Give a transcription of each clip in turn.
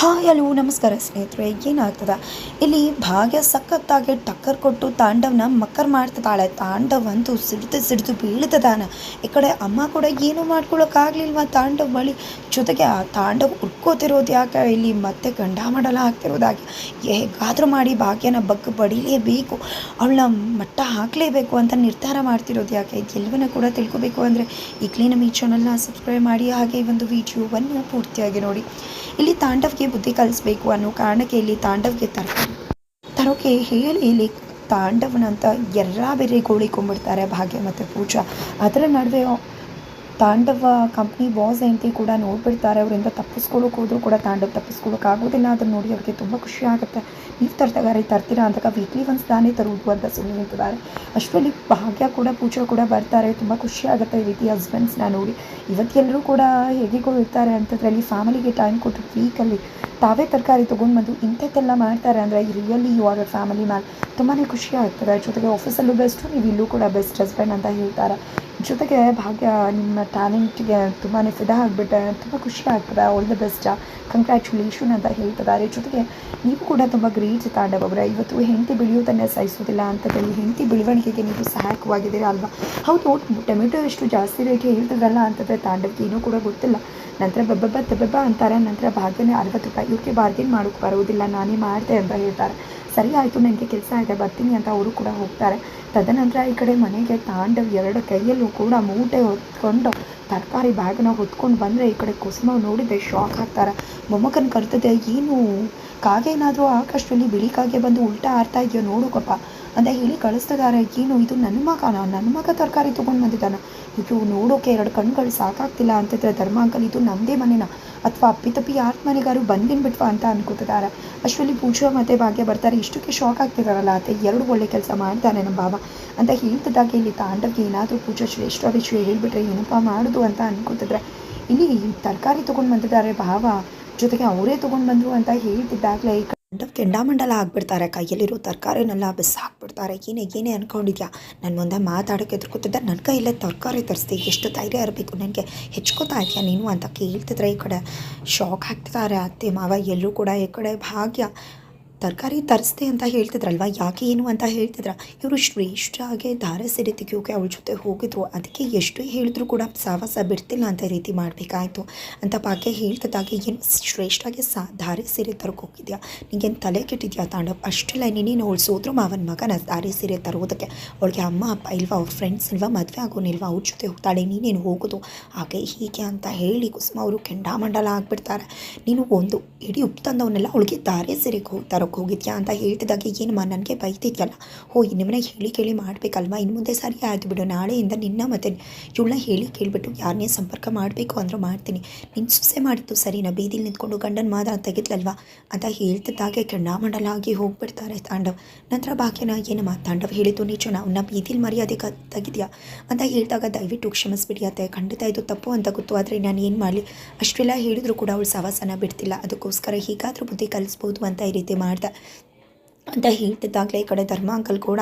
Hi hello, ನಮಸ್ಕಾರ ಸ್ನೇಹಿತರೆ, ಏನಾಗ್ತದ? ಇಲ್ಲಿ ಭಾಗ್ಯ ಸಖತ್ತಾಗಿ ಟಕ್ಕರ್ ಕೊಟ್ಟು ತಾಂಡವನ ಮಕ್ಕರ್ ಮಾಡ್ತದಾಳೆ ತಾಂಡವ್ ಅಂತೂ ಸಿಡಿದು ಸಿಡಿದು ಬೀಳ್ತದಾನ. ಈ ಕಡೆ ಅಮ್ಮ ಕೂಡ ಏನೂ ಮಾಡ್ಕೊಳ್ಳೋಕ್ಕಾಗಲಿಲ್ವ ತಾಂಡವ್ ಬಳಿ? ಜೊತೆಗೆ ಆ ತಾಂಡವ್ ಉಟ್ಕೋತಿರೋದು ಯಾಕೆ? ಇಲ್ಲಿ ಮತ್ತೆ ಗಂಡಾಮಡಲ ಆಗ್ತಿರೋದಾಗಿ. ಹೇಗಾದರೂ ಮಾಡಿ ಭಾಗ್ಯನ ಬಗ್ಗು ಬಡಿಲೇಬೇಕು. ಅವಳನ್ನ ಮಟ್ಟ ಹಾಕಲೇಬೇಕು ಅಂತ ನಿರ್ಧಾರ ಮಾಡ್ತಿರೋದು ಯಾಕೆ? ಎಲ್ಲವನ್ನ ಕೂಡ ತಿಳ್ಕೊಬೇಕು ಅಂದರೆ ಈಗಲೇ ನಮ್ಮ ಈ ಚಾನಲ್ನ ಸಬ್ಸ್ಕ್ರೈಬ್ ಮಾಡಿ ಹಾಗೆ ಒಂದು ವಿಡಿಯೋವನ್ನು ಪೂರ್ತಿಯಾಗಿ ನೋಡಿ. ಇಲ್ಲಿ ತಾಂಡವ್ಗೆ ಬುದ್ಧಿ ಕಲಿಸ್ಬೇಕು ಅನ್ನೋ ಕಾರಣಕ್ಕೆ ಇಲ್ಲಿ ತಾಂಡವ್ಗೆ ತರ್ತಾರೆ ತರೋಕೆ ಹೇಳಿ ಇಲ್ಲಿ ತಾಂಡವನಂತ ಎಲ್ಲ ಬೇರೆ ಗೋಳಿಕೊಂಡ್ಬಿಡ್ತಾರೆ ಭಾಗ್ಯ ಮತ್ತು ಪೂಜಾ. ಅದರ ನಡುವೆ ತಾಂಡವ ಕಂಪ್ನಿ ಬಾಸ್ ಹೆಂಡತಿ ಕೂಡ ನೋಡ್ಬಿಡ್ತಾರೆ, ಅವರಿಂದ ತಪ್ಪಿಸ್ಕೊಳ್ಳೋಕೆ ಹೋದರೂ ಕೂಡ ತಾಂಡವ್ ತಪ್ಪಿಸ್ಕೊಳ್ಳೋಕೆ ಆಗೋದಿಲ್ಲ. ಅದನ್ನು ನೋಡಿ ಅವ್ರಿಗೆ ತುಂಬ ಖುಷಿ ಆಗುತ್ತೆ. ನೀವು ತರ್ತಾಗಾರೆ ತರ್ತೀರಾ ಅಂದಾಗ ವೀಕ್ಲಿ ಒನ್ಸ್ ತಾನೇ ತರುವುದು ಅಂತ ಸುಮ್ಮನೆ ನಿಂತಿದ್ದಾರೆ. ಅಷ್ಟರಲ್ಲಿ ಭಾಗ್ಯ ಕೂಡ, ಪೂಜಾ ಕೂಡ ಬರ್ತಾರೆ. ತುಂಬ ಖುಷಿ ಆಗುತ್ತೆ ಈ ರೀತಿ ಹಸ್ಬೆಂಡ್ಸ್ನ ನೋಡಿ. ಇವತ್ತೆಲ್ಲರೂ ಕೂಡ ಹೇಗಿಗೂ ಇರ್ತಾರೆ ಅಂತದ್ರಲ್ಲಿ ಫ್ಯಾಮಿಲಿಗೆ ಟೈಮ್ ಕೊಟ್ಟು ವೀಕಲ್ಲಿ ತಾವೇ ತರಕಾರಿ ತೊಗೊಂಡು ಬಂದು ಇಂಥದ್ದೆಲ್ಲ ಮಾಡ್ತಾರೆ ಅಂದರೆ really you are family man ತುಂಬಾ ಖುಷಿ ಆಗ್ತದೆ. ಜೊತೆಗೆ ಆಫೀಸಲ್ಲೂ ಬೆಸ್ಟು ನೀವು ಇಲ್ಲೂ ಕೂಡ ಬೆಸ್ಟ್ ಹಸ್ಬೆಂಡ್ ಅಂತ ಹೇಳ್ತಾರೆ. ಜೊತೆಗೆ ಭಾಗ್ಯ ನಿಮ್ಮ ಟ್ಯಾಲೆಂಟ್ಗೆ ತುಂಬಾ ಫಿದಾ ಆಗಿಬಿಟ್ಟೆ, ತುಂಬ ಖುಷಿ ಆಗ್ತದೆ ಆಲ್ ದ ಬೆಸ್ಟ್ ಕಂಗ್ರ್ಯಾಚುಲೇಷನ್ ಅಂತ ಹೇಳ್ತಿದ್ದಾರೆ. ಜೊತೆಗೆ ನೀವು ಕೂಡ ತುಂಬ ಗ್ರೇಟ್ ತಾಂಡವರ ಇವತ್ತು ಹೆಂಡತಿ ಬೆಳೆಯೋದನ್ನೇ ಸಹಿಸೋದಿಲ್ಲ ಅಂತದಲ್ಲಿ ಹೆಂಡತಿ ಬೆಳವಣಿಗೆಗೆ ನೀವು ಸಹಾಯಕವಾಗಿದ್ದೀರಾ ಅಲ್ವಾ? ಹೌದು, ಟೊಮೆಟೊ ಎಷ್ಟು ಜಾಸ್ತಿ ರೇಟ್ ಹೇಳ್ತದಲ್ಲ ಅಂತಂದರೆ ತಾಂಡವಕ್ಕೆ ಏನೂ ಕೂಡ ಗೊತ್ತಿಲ್ಲ. ನಂತರ ಬಬ್ಬಬ್ಬ ತಬ್ಬಬ್ಬ ಅಂತಾರೆ. ನಂತರ ಭಾಗ್ಯನೇ ಅರವತ್ತು ರೂಪಾಯಿ. ಇವಕ್ಕೆ ಬಾರ್ಗೇನ್ ಮಾಡೋಕ್ಕೆ ಬರೋದಿಲ್ಲ. ನಾನೇ ಮಾಡಿದೆ ಅಂತ ಹೇಳ್ತಾರೆ. ಸರಿ ಆಯಿತು ನನಗೆ ಕೆಲಸ ಇದೆ, ಬರ್ತೀನಿ ಅಂತ ಅವರು ಕೂಡ ಹೋಗ್ತಾರೆ. ತದನಂತರ ಈ ಕಡೆ ಮನೆಗೆ ತಾಂಡವ್ ಎರಡು ಕೈಯಲ್ಲೂ ಕೂಡ ಮೂಟೆ ಹೊತ್ಕೊಂಡು, ತರಕಾರಿ ಬ್ಯಾಗ್ನ ಹೊತ್ಕೊಂಡು ಬಂದರೆ ಈ ಕಡೆ ಕುಸುಮ ನೋಡಿದರೆ ಶಾಕ್ ಆಗ್ತಾರೆ. ಮೊಮ್ಮಕ್ಕನ ಕರ್ತದೆ ಏನು? ಕಾಗೆ ಏನಾದರೂ ಆಕಾಶದಲ್ಲಿ ಬಿಳಿ ಕಾಗೆ ಬಂದು ಉಲ್ಟಾ ಆಡ್ತಾ ಇದೆಯೋ ನೋಡೋಕಪ್ಪ ಅಂತ ಹೇಳಿ ಕಳಿಸ್ತಿದ್ದಾರೆ. ಏನು ಇದು ನನ್ನ ಮಗನ? ನನ್ನ ಮಗ ತರಕಾರಿ ತೊಗೊಂಡು ಬಂದಿದ್ದಾನ. ಇದು ನೋಡೋಕೆ ಎರಡು ಕಣ್ಗಳು ಸಾಕಾಗ್ತಿಲ್ಲ ಅಂತಿದ್ರೆ ಧರ್ಮ ಅಂಕಲ್ ಇದು ನಮ್ಮದೇ ಮನೆನ? ಅಥವಾ ಅಪ್ಪಿತಪ್ಪಿ ಯಾರ ಮನೆಗಾರು ಬಂದಿನ್ಬಿಟ್ವಾ ಅಂತ ಅನ್ಕೋತಿದ್ದಾರೆ. ಅಷ್ಟರಲ್ಲಿ ಪೂಜಾ ಮತ್ತೆ ಭಾಗ್ಯ ಬರ್ತಾರೆ. ಇಷ್ಟಕ್ಕೆ ಶಾಕ್ ಆಗ್ತಿದಾರಲ್ಲ ಅತ್ತೆ. ಎರಡು ಒಳ್ಳೆ ಕೆಲಸ ಮಾಡ್ತಾನೆ ನಮ್ಮ ಬಾಬಾ ಅಂತ ಹೇಳ್ತಿದ್ದಾಗ ಇಲ್ಲಿ ತಾಂಡವ್ಗೆ ಏನಾದರೂ ಪೂಜಾ ಶ್ರೇಷ್ಠ ವಿಷಯ ಹೇಳ್ಬಿಟ್ರೆ ಏನಪ್ಪ ಮಾಡುದು ಅಂತ ಅನ್ಕೋತಿದ್ರೆ, ಇಲ್ಲಿ ತರಕಾರಿ ತೊಗೊಂಡು ಬಂದಿದ್ದಾರೆ ಭಾವ. ಜೊತೆಗೆ ಅವರೇ ತೊಗೊಂಡು ಬಂದರು ಅಂತ ಹೇಳ್ತಿದ್ದಾಗಲೇ ಕೆಂಡಾಮಂಡಲ ಆಗ್ಬಿಡ್ತಾರೆ, ಕೈಯಲ್ಲಿರೋ ತರಕಾರಿನೆಲ್ಲ ಬಿಸಾಕ್ಬಿಡ್ತಾರೆ ಏನೇ ಏನೇ ಅನ್ಕೊಂಡಿದ್ಯಾ? ನನ್ನ ಮುಂದೆ ಮಾತಾಡೋಕ್ಕೆ ಎದುರ್ಕೊತಿದ್ದೆ. ನನ್ನ ಕೈಯಲ್ಲೇ ತರಕಾರಿ ತರಿಸ್ತಿ ಎಷ್ಟು ಧೈರ್ಯ ಇರಬೇಕು ನನಗೆ? ಹೆಚ್ಕೋತಾ ಇದೆಯಾ ನೀನು ಅಂತ ಕೇಳ್ತಿದ್ರೆ ಈ ಕಡೆ ಶಾಕ್ ಹಾಕ್ತಿದ್ದಾರೆ ಅತ್ತೆ, ಮಾವ ಎಲ್ಲರೂ ಕೂಡ ಈ ಕಡೆ ಭಾಗ್ಯ. ತರಕಾರಿ ತರಿಸ್ದೆ ಅಂತ ಹೇಳ್ತಿದ್ರಲ್ವ? ಯಾಕೆ ಏನು ಅಂತ ಹೇಳ್ತಿದ್ರ? ಇವರು ಶ್ರೇಷ್ಠ ಆಗಿ ಧಾರೆ ಸೀರೆ ತೆಗಿಯೋಕೆ ಅವಳ ಜೊತೆ ಹೋಗಿದ್ರು ಅದಕ್ಕೆ ಎಷ್ಟು ಹೇಳಿದ್ರು ಕೂಡ ಸಾವಾಸ ಬಿಡ್ತಿಲ್ಲ ಅಂತ ರೀತಿ ಮಾಡಬೇಕಾಯ್ತು. ಅಂತ ಪಾಕೆ ಹೇಳ್ತಿದ್ದಾಗೆ, ಏನು ಶ್ರೇಷ್ಠಾಗೆ ಸಾ ಧಾರೆ ಸೀರೆ ತರಕ್ಕೆ ಹೋಗಿದ್ಯಾ ನಿಂಗೇನು ತಲೆ ಕೆಟ್ಟಿದ್ಯಾ ತಾಂಡವ್? ಅಷ್ಟೆಲ್ಲ ನೀನು ಅವಳು ಸೋದ್ರು ಮಾವನ ಮಗನ ದಾರೆ ಸೀರೆ ತರೋದಕ್ಕೆ. ಅವಳಿಗೆ ಅಮ್ಮ, ಅಪ್ಪ ಇಲ್ವಾ? ಅವ್ರ ಫ್ರೆಂಡ್ಸ್ ಇಲ್ವಾ? ಮದುವೆ ಆಗೋನಿಲ್ವಾ ಅವ್ರ ಜೊತೆ ಹೋಗ್ತಾಳೆ, ನೀನೇನು ಹೋಗೋದು? ಹಾಗೆ ಹೀಗೆ ಅಂತ ಹೇಳಿ ಕುಸುಮ ಅವರು ಕೆಂಡಾಮಂಡಲ ಆಗಿಬಿಡ್ತಾರೆ. ನೀನು ಒಂದು ಇಡೀ ಉಪ್ಪು ತಂದವನ್ನೆಲ್ಲ ಅವಳಿಗೆ ಧಾರೆ ಸೀರೆಗೆ ಹೋಗಿ ಹೋಗಿದ್ಯಾ ಅಂತ ಹೇಳ್ತಿದ್ದಾಗೆ ಮಾ, ನನಗೆ ಬೈತಿದ್ಯಲ್ಲ? ಹೋ ನಿಮ್ಮನ್ನ ಹೇಳಿ ಕೇಳಿ ಮಾಡಬೇಕಲ್ವಾ? ಇನ್ನು ಮುಂದೆ ಸರಿ ಆಯ್ತು ಬಿಡು ನಾಳೆಯಿಂದ ನಿನ್ನ ಮತ್ತೆ ಇವಳನ್ನ ಹೇಳಿ ಕೇಳಿಬಿಟ್ಟು ಯಾರನ್ನೇ ಸಂಪರ್ಕ ಮಾಡಬೇಕು ಅಂದರೂ ಮಾಡ್ತೀನಿ. ನಿನ್ನ ಸುಸೆ ಮಾಡಿತ್ತು ಸರಿನಾ? ಬೀದಿಲಿ ನಿಂತ್ಕೊಂಡು ಗಂಡನ ಮಾದ ತೆಗಿದ್ಲಲ್ವಾ? ಅಂತ ಹೇಳ್ತಿದ್ದಾಗೆ ಕಣ್ಣಾಮಂಡಲಾಗಿ ಹೋಗ್ಬಿಡ್ತಾರೆ ತಾಂಡವ್. ನಂತರ ಬಾಕಿನ ಏನಮ್ಮ? ತಾಂಡವ್ ಹೇಳಿದ್ದು ನಿಜನ ಅವನ್ನ ಬೀದಿಲಿ ಮರ್ಯಾದೆ ತೆಗಿದ್ಯಾ? ಅಂತ ಹೇಳಿದಾಗ ದಯವಿಟ್ಟು ಕ್ಷಮಿಸ್ಬಿಡಿ ಅತ್ತೆ. ಖಂಡಿತ ಇದು ತಪ್ಪು ಅಂತ ಗೊತ್ತು, ಆದರೆ ನಾನು ಏನು ಮಾಡಲಿ? ಅಷ್ಟೆಲ್ಲ ಹೇಳಿದ್ರು ಕೂಡ ಅವಳು ಸವಾಸನ ಬಿಡ್ತಿಲ್ಲ. ಅದಕ್ಕೋಸ್ಕರ ಹೀಗಾದರೂ ಬುದ್ಧಿ ಕಲಿಸ್ಬೋದು ಅಂತ ಈ ರೀತಿ ಮಾಡ್ದೆ ಅಂತ ಹೇಳ್ತಿದ್ದಾಗಲೇ ಈ ಕಡೆ ಧರ್ಮ ಅಂಕಲ್ ಕೂಡ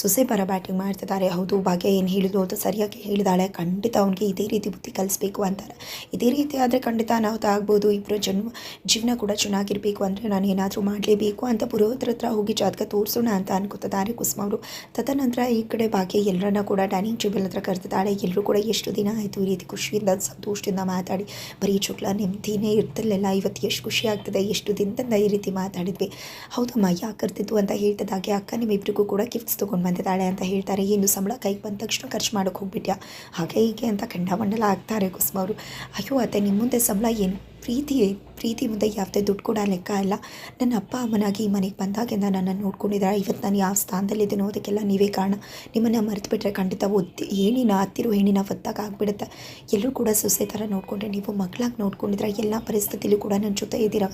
ಸೊಸೆ ಪರ ಬ್ಯಾಟಿಂಗ್ ಮಾಡ್ತಿದ್ದಾರೆ. ಹೌದು, ಭಾಗ್ಯ ಏನು ಹೇಳಿದ್ರು ಅದು ಸರಿಯಾಗಿ ಹೇಳಿದಾಳೆ. ಖಂಡಿತ ಅವನಿಗೆ ಇದೇ ರೀತಿ ಬುದ್ಧಿ ಕಲಿಸ್ಬೇಕು ಅಂತಾರೆ. ಇದೇ ರೀತಿ ಆದರೆ ಖಂಡಿತ ಅನಾಹುತ ಆಗ್ಬೋದು. ಇಬ್ಬರ ಜನ್ಮ ಜೀವನ ಕೂಡ ಚೆನ್ನಾಗಿರಬೇಕು ಅಂದರೆ ನಾನು ಏನಾದರೂ ಮಾಡಲೇಬೇಕು ಅಂತ ಪುರೋಹಿತರ ಹತ್ರ ಹೋಗಿ ಜಾತಕ ತೋರಿಸೋಣ ಅಂತ ಅನ್ಕೋತಿದ್ದಾರೆ ಕುಸುಮ ಅವರು. ತದನಂತರ ಈ ಕಡೆ ಭಾಗ್ಯ ಎಲ್ಲರನ್ನ ಕೂಡ ಡೈನಿಂಗ್ ಟೇಬಲ್ ಹತ್ರ ಕರೆದಿದ್ದಾಳೆ. ಎಲ್ಲರೂ ಕೂಡ ಎಷ್ಟು ದಿನ ಆಯಿತು ಈ ರೀತಿ ಖುಷಿಯಿಂದ, ಸಂತೋಷದಿಂದ ಮಾತಾಡಿ. ಬರೀ ಚುಕ್ಲ ನೆಮ್ಮದಿನೇ ಇರ್ತಿರ್ಲಿಲ್ಲ. ಇವತ್ತು ಎಷ್ಟು ಖುಷಿ ಆಗ್ತದೆ. ಎಷ್ಟು ದಿನದಿಂದ ಈ ರೀತಿ ಮಾತಾಡಿದ್ವಿ. ಹೌದಮ್ಮ, ಯಾಕೆ ಅಂತ ಹೇಳ್ತಿದ್ದಾಗೆ ಅಕ್ಕ ನಿಮ್ಮಿಬ್ಬರಿಗೂ ಕೂಡ ಗಿಫ್ಟ್ಸ್ ತೊಗೊಂಡು ಬಂದಿದ್ದಾಳೆ ಅಂತ ಹೇಳ್ತಾರೆ. ಏನು ಸಂಬಳ? ಕೈಗೆ ಬಂದ ತಕ್ಷಣ ಖರ್ಚು ಮಾಡೋಕೆ ಹೋಗ್ಬಿಟ್ಯಾ? ಹಾಗೆ ಹೀಗೆ ಅಂತ ಖಂಡಮಂಡಲ ಆಗ್ತಾರೆ ಕುಸುಮ ಅವರು. ಅಯ್ಯೋ ಅತ್ತೆ ನಿಮ್ಮ ಮುಂದೆ ಸಂಬಳ ಏನು? ಪ್ರೀತಿ ಪ್ರೀತಿ ಮುಂದೆ ಯಾವುದೇ ದುಡ್ಡು ಕೂಡ ಲೆಕ್ಕ ಇಲ್ಲ. ನನ್ನ ಅಪ್ಪ, ಅಮ್ಮನಾಗಿ ಈ ಮನೆಗೆ ಬಂದಾಗಿಂದ ನನ್ನನ್ನು ನೋಡ್ಕೊಂಡಿದ್ದಾರೆ ಇವತ್ತು ನಾನು ಯಾವ ಸ್ಥಾನದಲ್ಲಿದ್ದೀನೋ ಅದಕ್ಕೆಲ್ಲ ನೀವೇ ಕಾರಣ. ನಿಮ್ಮನ್ನು ಮರೆತು ಬಿಟ್ಟರೆ ಖಂಡಿತ ಒದ್ದು ಏಣಿನ ಹತ್ತಿರೋ ಏಣಿನ ಒತ್ತಾಗ ಆಗಿಬಿಡುತ್ತೆ. ಎಲ್ಲರೂ ಕೂಡ ಸೊಸೆ ಥರ ನೋಡಿಕೊಂಡ್ರೆ ನೀವು ಮಗಳಾಗಿ ನೋಡ್ಕೊಂಡಿದ್ರೆ ಎಲ್ಲ ಪರಿಸ್ಥಿತಿಯಲ್ಲೂ ಕೂಡ ನನ್ನ ಜೊತೆ ಇದ್ದೀರಾ.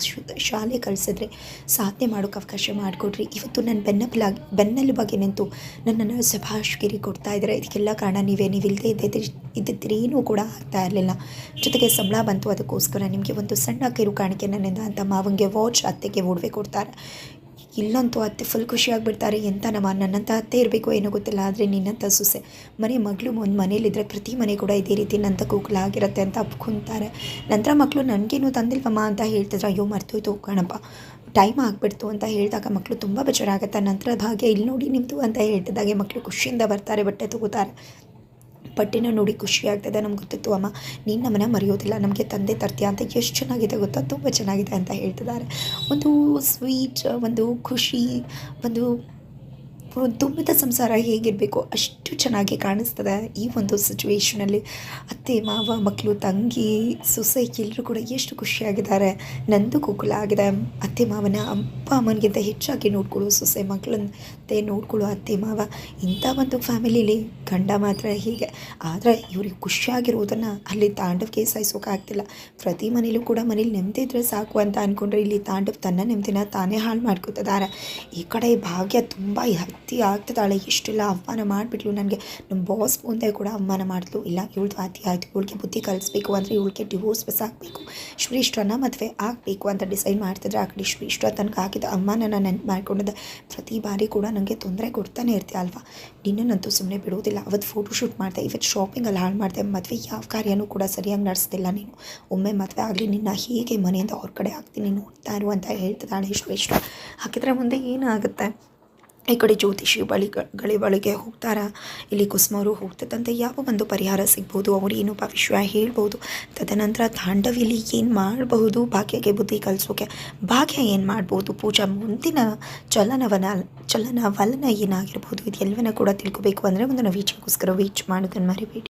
ಶಾಲೆ ಕಳಿಸಿದ್ರೆ ಸಾಧನೆ ಮಾಡೋಕೆ ಅವಕಾಶ ಮಾಡಿಕೊಡ್ರಿ. ಇವತ್ತು ನನ್ನ ಬೆನ್ನಪ್ಪಲಾಗಿ ಬೆನ್ನೆಲುಬಾಗಿ ನಿಂತು ನನ್ನನ್ನು ಸಭಾಷ್ಗಿರಿ ಕೊಡ್ತಾ ಇದ್ದಾರೆ ಇದಕ್ಕೆಲ್ಲ ಕಾರಣ ನೀವೇ. ನೀವು ಇಲ್ಲದೆ ಇದ್ದಿದ್ರೆ ಏನೂ ಕೂಡ ಆಗ್ತಾ ಇರಲಿಲ್ಲ. ಜೊತೆಗೆ ಸಂಬಳ ಬಂತು. ಅದಕ್ಕೋಸ್ಕರ ನಿಮಗೆ ಒಂದು ಸಣ್ಣ ಕಿರು ಕಾಣಿಕೆ ನನ್ನಿಂದ ಅಂತ ಮಾವಂಗೆ ವಾಚ್ ಅತ್ತೆಗೆ ಒಡವೆ ಕೊಡ್ತಾರೆ. ಇಲ್ಲಂತೂ ಅತ್ತೆ ಫುಲ್ ಖುಷಿಯಾಗಿಬಿಡ್ತಾರೆ ಎಂತ ನಮ್ಮ ನನ್ನಂಥ ಅತ್ತೆ ಇರಬೇಕು ಏನೋ ಗೊತ್ತಿಲ್ಲ. ಆದರೆ ನಿನ್ನಂಥ ಸೊಸೆ, ಮನೆ ಮಗಳು ಒಂದು ಮನೇಲಿದ್ದರೆ ಪ್ರತಿ ಮನೆ ಕೂಡ ಇದೇ ರೀತಿ ನಂತ ಕೂಕಲ ಆಗಿರುತ್ತೆ ಅಂತ ಅಪ್ಕೊಂತಾರೆ. ನಂತರ ಮಕ್ಕಳು ನನಗೇನು ತಂದಿಲ್ವಮ್ಮ ಅಂತ ಹೇಳ್ತಿದ್ರು. ಅಯ್ಯೋ, ಮರ್ತೋಯ್ತು ಕಣಪ್ಪ. ಟೈಮ್ ಆಗಿಬಿಡ್ತು ಅಂತ ಹೇಳಿದಾಗ ಮಕ್ಕಳು ತುಂಬ ಬೇಜಾರಾಗುತ್ತೆ. ನಂತರ ಹಾಗೆ ಇಲ್ಲಿ ನೋಡಿ ನಿಮ್ಮದು ಅಂತ ಹೇಳ್ತಿದ್ದಾಗೆ ಮಕ್ಕಳು ಖುಷಿಯಿಂದ ಬರ್ತಾರೆ, ಬಟ್ಟೆ ತಗೋತಾರೆ. ಬಟ್ಟೆನ ನೋಡಿ ಖುಷಿ ಆಗ್ತದೆ ನಮ್ಗೆ ಗೊತ್ತಿತ್ತು ಅಮ್ಮ ನೀನು ನಮ್ಮನ್ನ ಮರೆಯೋದಿಲ್ಲ. ನಮಗೆ ತಂದೆ, ತರ್ತೀಯ ಅಂತ ಎಷ್ಟು ಚೆನ್ನಾಗಿದೆ ಗೊತ್ತಾ? ತುಂಬ ಚೆನ್ನಾಗಿದೆ ಅಂತ ಹೇಳ್ತಿದ್ದಾರೆ. ಒಂದು ಸ್ವೀಟ್ ಒಂದು ಖುಷಿ, ಒಂದು ತುಂಬಿದ ಸಂಸಾರ ಹೇಗಿರಬೇಕು? ಅಷ್ಟು ಚೆನ್ನಾಗಿ ಕಾಣಿಸ್ತದೆ ಈ ಒಂದು ಸಿಚುವೇಶನಲ್ಲಿ ಅತ್ತೆ, ಮಾವ ಮಕ್ಕಳು ತಂಗಿ ಸೊಸೆ ಎಲ್ಲರೂ ಕೂಡ ಎಷ್ಟು ಖುಷಿಯಾಗಿದ್ದಾರೆ. ನಂದು ಕುಕುಲ ಆಗಿದೆ. ಅತ್ತೆ, ಮಾವನ ಅಪ್ಪ, ಅಮ್ಮನಿಗಿಂತ ಹೆಚ್ಚಾಗಿ ನೋಡ್ಕೊಳ್ಳೋ. ಸೊಸೆ ಮಕ್ಕಳಂತೆ ನೋಡ್ಕೊಳ್ಳೋ ಅತ್ತೆ, ಮಾವ. ಇಂಥ ಒಂದು ಫ್ಯಾಮಿಲಿಲಿ ಗಂಡ ಮಾತ್ರ ಹೀಗೆ. ಆದರೆ ಇವ್ರಿಗೆ ಖುಷಿಯಾಗಿರೋದನ್ನು ಅಲ್ಲಿ ತಾಂಡವ್ಗೆ ಸಹಿಸೋಕ್ಕಾಗ್ತಿಲ್ಲ ಪ್ರತಿ ಮನೇಲೂ ಕೂಡ ಮನೇಲಿ ನೆಮ್ಮದಿ ಇದ್ರೆ ಸಾಕು ಅಂತ ಅಂದ್ಕೊಂಡ್ರೆ ಇಲ್ಲಿ ತಾಂಡವ್ ತನ್ನ ನೆಮ್ಮದಿನ ತಾನೇ ಹಾಳು ಮಾಡ್ಕೋತಿದ್ದಾರೆ. ಈ ಕಡೆ ಭಾಗ್ಯ ತುಂಬ ಹತ್ತಿ ಆಗ್ತದಾಳೆ ಇಷ್ಟೆಲ್ಲ, ಅವಮಾನ ಮಾಡಿಬಿಟ್ಲು ನನಗೆ. ನಮ್ಮ ಬಾಸ್ ಮುಂದೆ ಕೂಡ ಅವಮಾನ ಮಾಡಿದ್ಲು. ಇಲ್ಲ, ಇವಳ್ದು ಅತಿ ಆಯಿತು. ಇವಳಿಗೆ ಬುದ್ಧಿ ಕಲಿಸ್ಬೇಕು ಅಂದರೆ ಇವಳಿಗೆ ಡಿವೋರ್ಸ್ ಬಸ್ ಆಗಬೇಕು. ಶ್ರೀಷ್ಠನ ಮದುವೆ ಆಗಬೇಕು ಅಂತ ಡಿಸೈಡ್ ಮಾಡ್ತಿದ್ರೆ ಆ ಕಡೆ ಶ್ರೀಷ್ಠ ತನಕ ಹಾಕಿದ ಅಮ್ಮನ ನೆನ್ಪು ಮಾಡ್ಕೊಂಡಿದ್ದ ಪ್ರತಿ ಬಾರಿ ಕೂಡ ನನಗೆ ತೊಂದರೆ ಕೊಡ್ತಾನೆ ಇರ್ತೀಯ ಅಲ್ವಾ? ನಿನ್ನನ್ನಂತೂ ಸುಮ್ಮನೆ ಬಿಡೋದಿಲ್ಲ. ಅವತ್ತು ಫೋಟೋ ಶೂಟ್ ಮಾಡಿದೆ ಇವತ್ತು ಶಾಪಿಂಗಲ್ಲಿ ಹಾಳು ಮಾಡಿದೆ. ಮದುವೆ ಯಾವ ಕಾರ್ಯನೂ ಕೂಡ ಸರಿಯಾಗಿ ನಡೆಸ್ತಿಲ್ಲ ನೀನು. ಒಮ್ಮೆ ಮದುವೆ ಆಗಲಿ, ನಿನ್ನ ಹೀಗೆ ಮನೆಯಿಂದ ಅವ್ರ ಕಡೆ ಆಗ್ತೀನಿ ನೋಡ್ತಾ ಇರು ಅಂತ ಹೇಳ್ತಿದ್ದಾಳೆ ಶ್ರೇಷ್ಠ. ಹಾಕಿದ್ರೆ ಮುಂದೆ ಏನಾಗುತ್ತೆ? ಈ ಕಡೆ ಜ್ಯೋತಿಷಿ ಬಳಿ ಗಳಿ ಬಳಿಗೆ ಹೋಗ್ತಾರೆ. ಇಲ್ಲಿ ಕುಸುಮವರು ಹೋಗ್ತದಂತೆ. ಯಾವ ಒಂದು ಪರಿಹಾರ ಸಿಗ್ಬೋದು? ಅವ್ರು ಏನು ಭವಿಷ್ಯ ಹೇಳ್ಬೋದು? ತದನಂತರ ತಾಂಡವಿಲಿ ಏನು ಮಾಡಬಹುದು? ಭಾಗ್ಯಗೆ ಬುದ್ಧಿ ಕಲಿಸೋಕೆ ಭಾಗ್ಯ ಏನು ಮಾಡ್ಬೋದು? ಪೂಜಾ ಮುಂದಿನ ಚಲನವನ, ಚಲನವಲನ ಏನಾಗಿರ್ಬೋದು? ಇದೆಲ್ಲವನ್ನ ಕೂಡ ತಿಳ್ಕೊಬೇಕು ಅಂದರೆ ಒಂದು ನಾವು ವೀಚಿಗೋಸ್ಕರ ವೀಚ್ ಮಾಡೋದನ್ನು ಮರಿಬೇಡಿ.